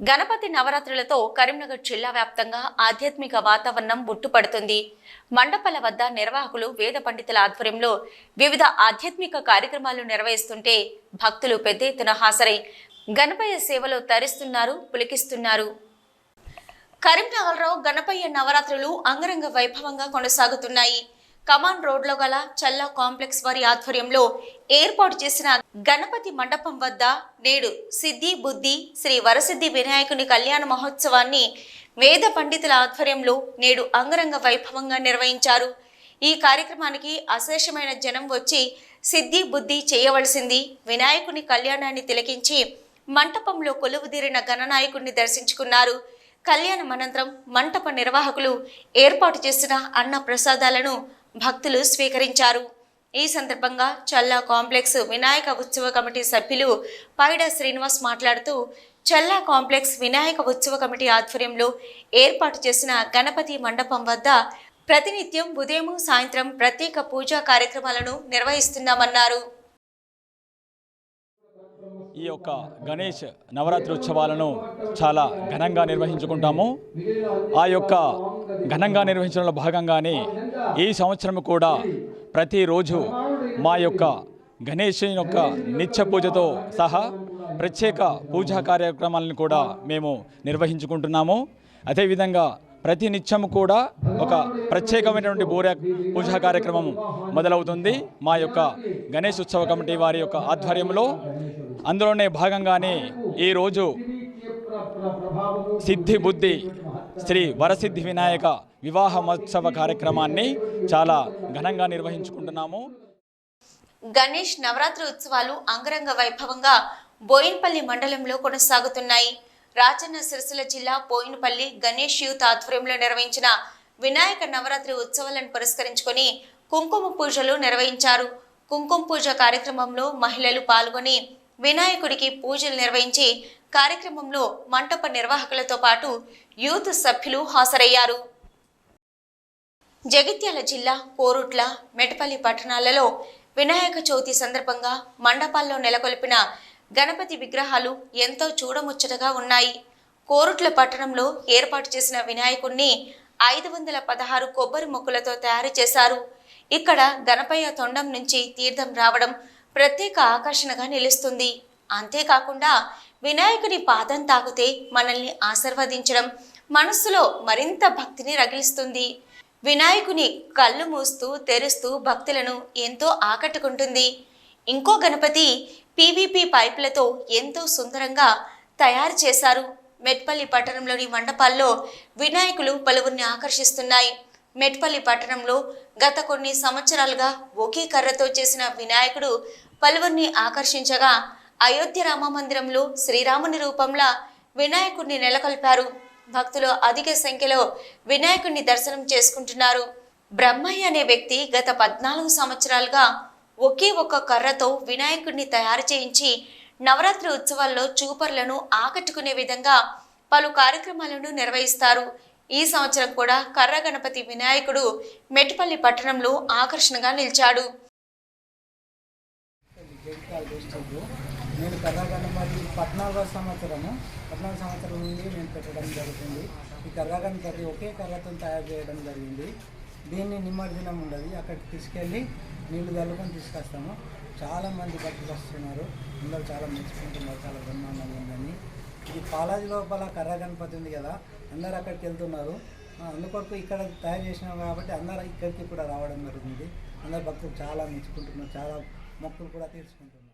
గణపతి నవరాత్రులతో కరీంనగర్ జిల్లా వ్యాప్తంగా ఆధ్యాత్మిక వాతావరణం బుట్టుపడుతుంది. మండపాల వద్ద నిర్వాహకులు వేద పండితుల ఆధ్వర్యంలో వివిధ ఆధ్యాత్మిక కార్యక్రమాలు నిర్వహిస్తుంటే భక్తులు పెద్ద ఎత్తున హాజరై గణపయ్య సేవలో తరిస్తున్నారు పులికిస్తున్నారు. కరీంనగర్లో గణపయ్య నవరాత్రులు అంగరంగ వైభవంగా కొనసాగుతున్నాయి. కమాన్ రోడ్లో గల చల్లా కాంప్లెక్స్ వారి ఆధ్వర్యంలో ఏర్పాటు చేసిన గణపతి మండపం వద్ద నేడు సిద్ధి బుద్ధి శ్రీ వరసిద్ధి వినాయకుని కళ్యాణ మహోత్సవాన్ని వేద పండితుల ఆధ్వర్యంలో నేడు అంగరంగ వైభవంగా నిర్వహించారు. ఈ కార్యక్రమానికి అశేషమైన జనం వచ్చి సిద్ధి బుద్ధి చేయవలసింది. వినాయకుని కళ్యాణాన్ని తిలకించి మంటపంలో కొలువుదీరిన గణనాయకుడిని దర్శించుకున్నారు. కళ్యాణం అనంతరం మంటప నిర్వాహకులు ఏర్పాటు చేసిన అన్న ప్రసాదాలను భక్తులు స్వీకరించారు. ఈ సందర్భంగా చల్లా కాంప్లెక్స్ వినాయక ఉత్సవ కమిటీ సభ్యులు పైడ శ్రీనివాస్ మాట్లాడుతూ చల్లా కాంప్లెక్స్ వినాయక ఉత్సవ కమిటీ ఆధ్వర్యంలో ఏర్పాటు చేసిన గణపతి మండపం వద్ద ప్రతినిత్యం ఉదయం సాయంత్రం ప్రత్యేక పూజా కార్యక్రమాలను నిర్వహిస్తున్నామన్నారు. ఈ యొక్క గణేష్ నవరాత్రి ఉత్సవాలను చాలా ఘనంగా నిర్వహించుకుంటాము. ఆ యొక్క ఘనంగా నిర్వహించడంలో భాగంగానే ఈ సంవత్సరం కూడా ప్రతిరోజు మా యొక్క గణేశుని యొక్క నిత్య పూజతో సహా ప్రత్యేక పూజా కార్యక్రమాలను కూడా మేము నిర్వహించుకుంటున్నాము. అదేవిధంగా ప్రతి నిత్యం కూడా ఒక ప్రత్యేకమైనటువంటి బూర పూజా కార్యక్రమం మొదలవుతుంది. మా యొక్క గణేష్ ఉత్సవ కమిటీ వారి యొక్క ఆధ్వర్యంలో అందులోనే భాగంగానే ఈరోజు సిద్ధి బుద్ధి శ్రీ వరసిద్ధి వినాయక వివాహ మహోత్సవ కార్యక్రమాన్ని చాలా ఘనంగా నిర్వహించుకుంటున్నాము. గణేష్ నవరాత్రి ఉత్సవాలు అంగరంగ వైభవంగా బోయిన్పల్లి మండలంలో కొనసాగుతున్నాయి. రాజన్న సిరిసిల్ల జిల్లా బోయినపల్లి గణేష్ యూత్ ఆధ్వర్యంలో నిర్వహించిన వినాయక నవరాత్రి ఉత్సవాలను పురస్కరించుకొని కుంకుమ పూజలు నిర్వహించారు. కుంకుమ పూజ కార్యక్రమంలో మహిళలు పాల్గొని వినాయకుడికి పూజలు నిర్వహించి కార్యక్రమంలో మంటప నిర్వాహకులతో పాటు యూత్ సభ్యులు హాజరయ్యారు. జగిత్యాల జిల్లా కోరుట్ల మెటపల్లి పట్టణాలలో వినాయక చవితి సందర్భంగా మండపాల్లో నెలకొల్పిన గణపతి విగ్రహాలు ఎంతో చూడముచ్చటగా ఉన్నాయి. కోరుట్ల పట్టణంలో ఏర్పాటు చేసిన వినాయకుణ్ణి ఐదు వందల పదహారు కొబ్బరి మొక్కులతో తయారు చేశారు. ఇక్కడ గణపయ్య తొండం నుంచి తీర్థం రావడం ప్రత్యేక ఆకర్షణగా నిలుస్తుంది. అంతేకాకుండా వినాయకుడి పాదం తాకితే మనల్ని ఆశీర్వదించడం మనస్సులో మరింత భక్తిని రగిలిస్తుంది. వినాయకుని కళ్ళు మూస్తూ తెరుస్తూ భక్తులను ఎంతో ఆకట్టుకుంటుంది. ఇంకో గణపతి పీవీపీ పైపులతో ఎంతో సుందరంగా తయారు చేశారు. మెట్పల్లి పట్టణంలోని మండపాల్లో వినాయకులు పలువురిని ఆకర్షిస్తున్నాయి. మెట్పల్లి పట్టణంలో గత కొన్ని సంవత్సరాలుగా ఒకే కర్రతో చేసిన వినాయకుడు పలువురిని ఆకర్షించగా అయోధ్య రామ మందిరంలో శ్రీరాముని రూపంలో వినాయకుడిని నెలకొల్పారు. భక్తులు అధిక సంఖ్యలో వినాయకుడిని దర్శనం చేసుకుంటున్నారు. బ్రహ్మయ్య అనే వ్యక్తి గత పద్నాలుగు సంవత్సరాలుగా ఒకే ఒక్క కర్రతో వినాయకుడిని తయారు చేయించి నవరాత్రి ఉత్సవాల్లో చూపర్లను ఆకట్టుకునే విధంగా పలు కార్యక్రమాలను నిర్వహిస్తారు. ఈ సంవత్సరం కూడా కర్ర గణపతి వినాయకుడు మెట్టుపల్లి పట్టణంలో ఆకర్షణగా నిలిచాడు. నేను కర్రగణపతి పద్నాలుగో సంవత్సరము పద్నాలుగు సంవత్సరం నుండి నేను పెట్టడం జరుగుతుంది. ఈ కర్రగణపతి ఒకే కర్రతో తయారు చేయడం జరిగింది. దీన్ని నిమజ్జనం ఉండదు. అక్కడికి తీసుకెళ్ళి నీళ్ళు చల్లుకొని తీసుకొస్తాము. చాలామంది భక్తులు వస్తున్నారు. అందరూ చాలా మెచ్చుకుంటున్నారు. చాలా బ్రహ్మాండంగా ఉందని ఈ పాలాజీ లోపల కర్ర గణపతి ఉంది కదా అందరు అక్కడికి వెళ్తున్నారు. అందుకొరకు ఇక్కడ తయారు చేసినాం కాబట్టి అందరు ఇక్కడికి కూడా రావడం జరుగుతుంది. అందరు భక్తులు చాలా మెచ్చుకుంటున్నారు చాలా మొక్కులు కూడా తీర్చుకుంటున్నారు.